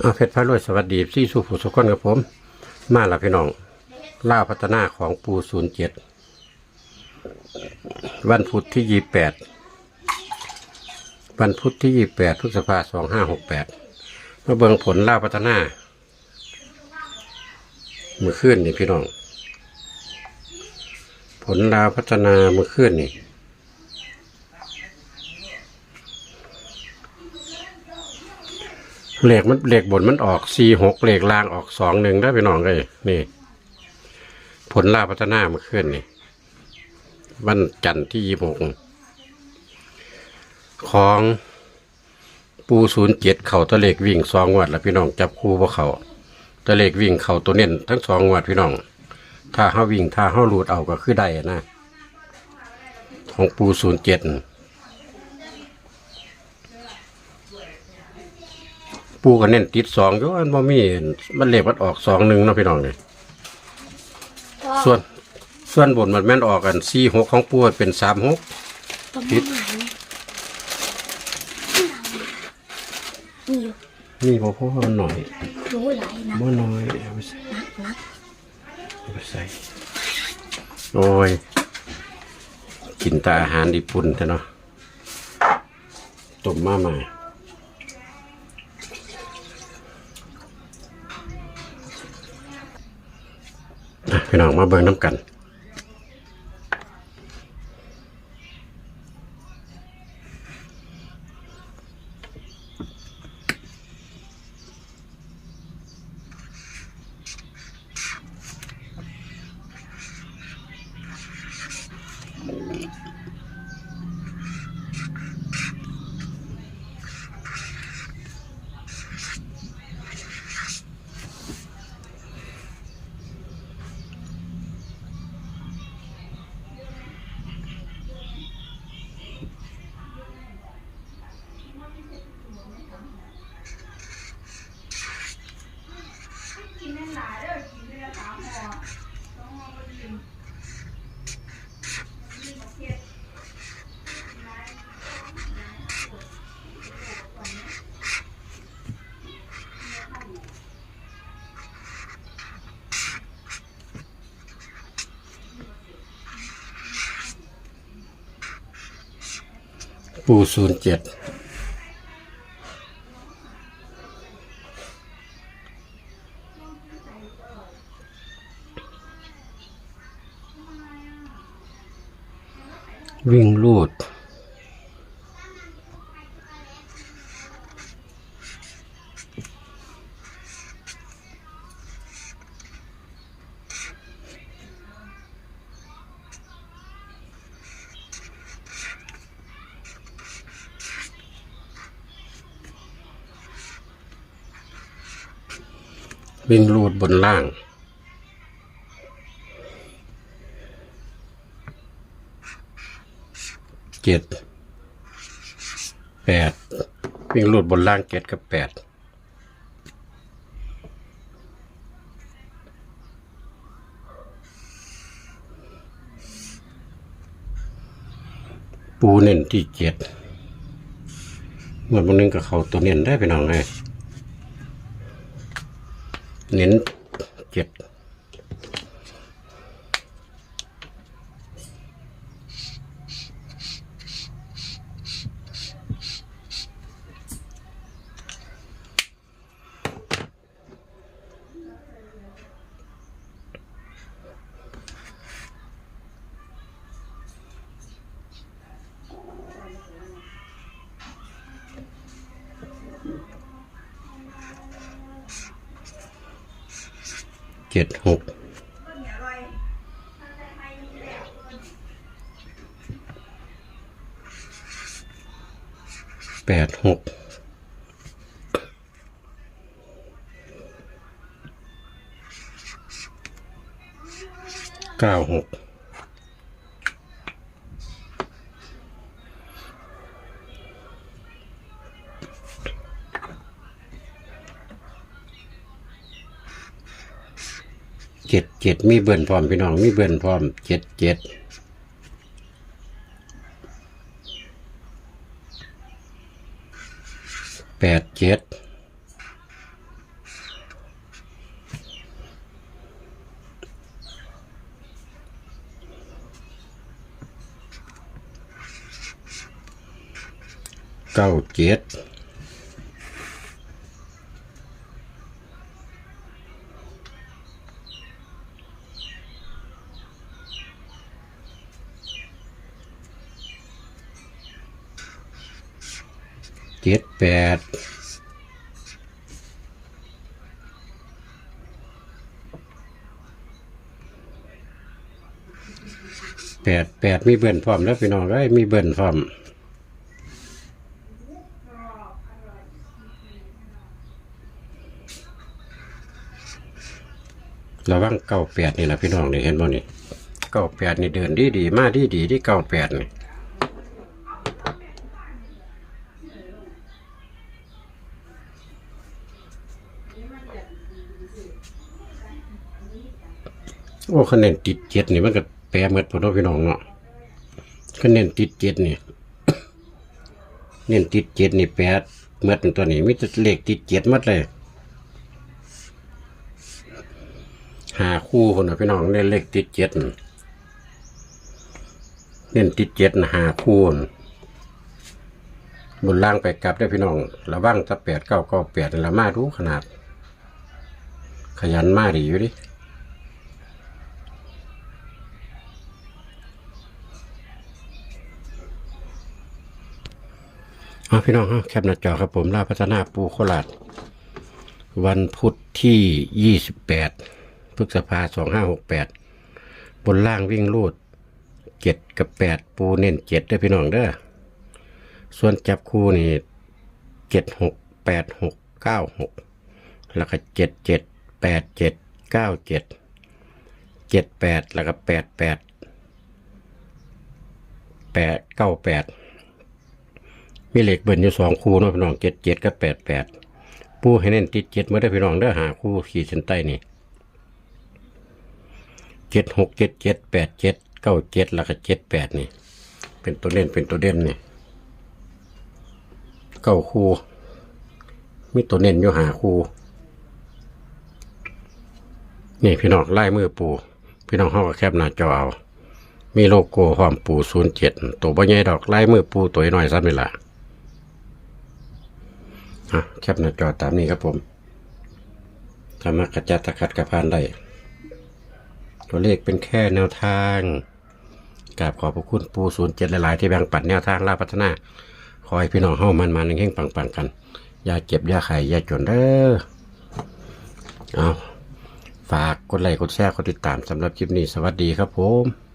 อาเพชรพระรวยสวัสดีซี่สุผู้สุกคนกับผม มาละพี่น้องล่าพัฒนาของปูศูนย์เจ็ดวันพุธที่ยี่แปดวันพุธที่ยี่แปดพฤษภาสองห้าหกแปดมาเบิงผลล่าพัฒนามื่อคืนนี่พี่น้อง ผลลาพัฒนามื่อคืนนี่ เหล็กมันเหล็กบนมันออกสี่หกเหล็กล่างออกสองหนึ่งได้ไปน้องเลยนี่ ผลลาพัฒนามาขึ้นนี่วันจันทร์ที่ยี่หกของปูศูนย์เจ็ดเข่าตะเหล็กวิ่งสองงวัดแล้วพี่น้องจับคู่พวกเขาตะเหล็กวิ่งเข่าตัวเน้นทั้งสองงวัดพี่น้อง ถ้าห้าวิ่งถ้าห้าหลุดเอาก็คือได้นะของปูศูนย์เจ็ด ปูก็เน้นติดสองอยู่อันบ่มีมันเลขมันออกสองหนึ่งเนาะพี่น้องนี่ส่วนส่วนบนมันแม่นออกกันสี่หกของปูเป็นสามหกติดนี่อยู่นี่บ่เพราะว่ามันหน่อยรู้หลายนะบ่น้อยเอาไปใส่นักนักเอาไปใส่โอ้ยกินแตาอาหารญี่ปุ่นแต่เนาะต้มมามา พี่น้องมาเบิ่งน้ากัน ปูศูนย์เจ็ด วิ่งลูด วิ่งลูดบนล่าง เจ็ดแปดวิ่งลูดบนล่างเจ็ดกับแปดปูเน้นที่เจ็ดเมื่อบางนึงกับเขาตัวเน้นได้ไปน้องเลยเน้นเจ็ด เจ็ดหกแปดหกเก้าหก ดเจ็ดมีเบิ่นพร้อมพี่น้องมีเบิ่นพร้อมเจ็ดเจ็ดแปดเจ็ดเก้าเจ็ด เจ็ดแปดแปดแปดมีเบิ่นพร้อมแล้วพี่น้องเอ้ยมีเบิ่นพร้อมระวังเก้าแปดนี่แหละพี่น้องนี่เห็นบ่นี่เก้าแปดนี่เดินดีดีมาดีดีที่เก้าแปดนี่ โอ้คะแนนติดเจ็ดนี่มันก็แปรเมดพอเนาะพี่น้องเนาะคะแนนติดเจ็ดนี่เน้นติดเจ็ดนี่แปดเมดตัวนี้มีแต่เลขติดเจ็ดหมดเลยหาคู่คนนะพี่น้องเล่นเลขติดเจ็ดน่ะเล่นติดเจ็ดหาคู่บนล่างไปกลับได้พี่น้องระวังถ้าแปดเก้าเก้าแปดละมาดูขนาด ขยันมากดีอยู่ดิ เาพี่น้องครับแคปหน้าจอครับผมลาพัฒนาปูโคราดวันพุธที่ 28พฤษภา2568 บนล่างวิ่งลูด 7 กับ 8 ปูเน้น7ด้วยพี่น้องเด้อส่วนจับคู่นี่ 7 6 8 6 9 6 แล้วก็ 7 7 8 7 9 7 7 8 แล้วก็ 8 8 8 9 8 มีเหล็กเบิ่นอยู่สองคู่เนาะพี่น้องเจ็ดเจ็ดกับแปดแปดปูให้เน้นติดเจ็ดเมื่อได้พี่น้องเด้อหาคู่ขีดเส้นใต้นี่เจ็ดหกเจ็ดเจ็ดแปดเจ็ดเก้าเจ็ดแล้วก็เจ็ดแปดนี่ เป็นตัวเล่นเป็นตัวเด่นนี่เก้าคู่มีตัวเน้นอยู่หาคู่นี่พี่น้องไล่มือปู พี่น้องห้องแคบหน้าจอเอามีโลโก้หอมปูศูนย์เจ็ดตัวบ่ใหญ่ดอกไล่มือปูตัวน้อยซ้ำนี่ล่ะ อะแคปหน้าจอตามนี้ครับผมสามารถกระจัดตะขัดกระพานได้ ตัวเลขเป็นแค่แนวทางกราบขอบพระคุณปูศูนย์เจ็ดหลาย ๆ ที่แบ่งปันแนวทางล่าพัฒนาขอให้พี่น้องเฮ้ามันมาเฮงปังๆกัน อย่าเจ็บอย่าไข่อย่าจนเด้อเอาฝากกดไลค์กดแชร์กดติดตามสำหรับคลิปนี้ สวัสดีครับผม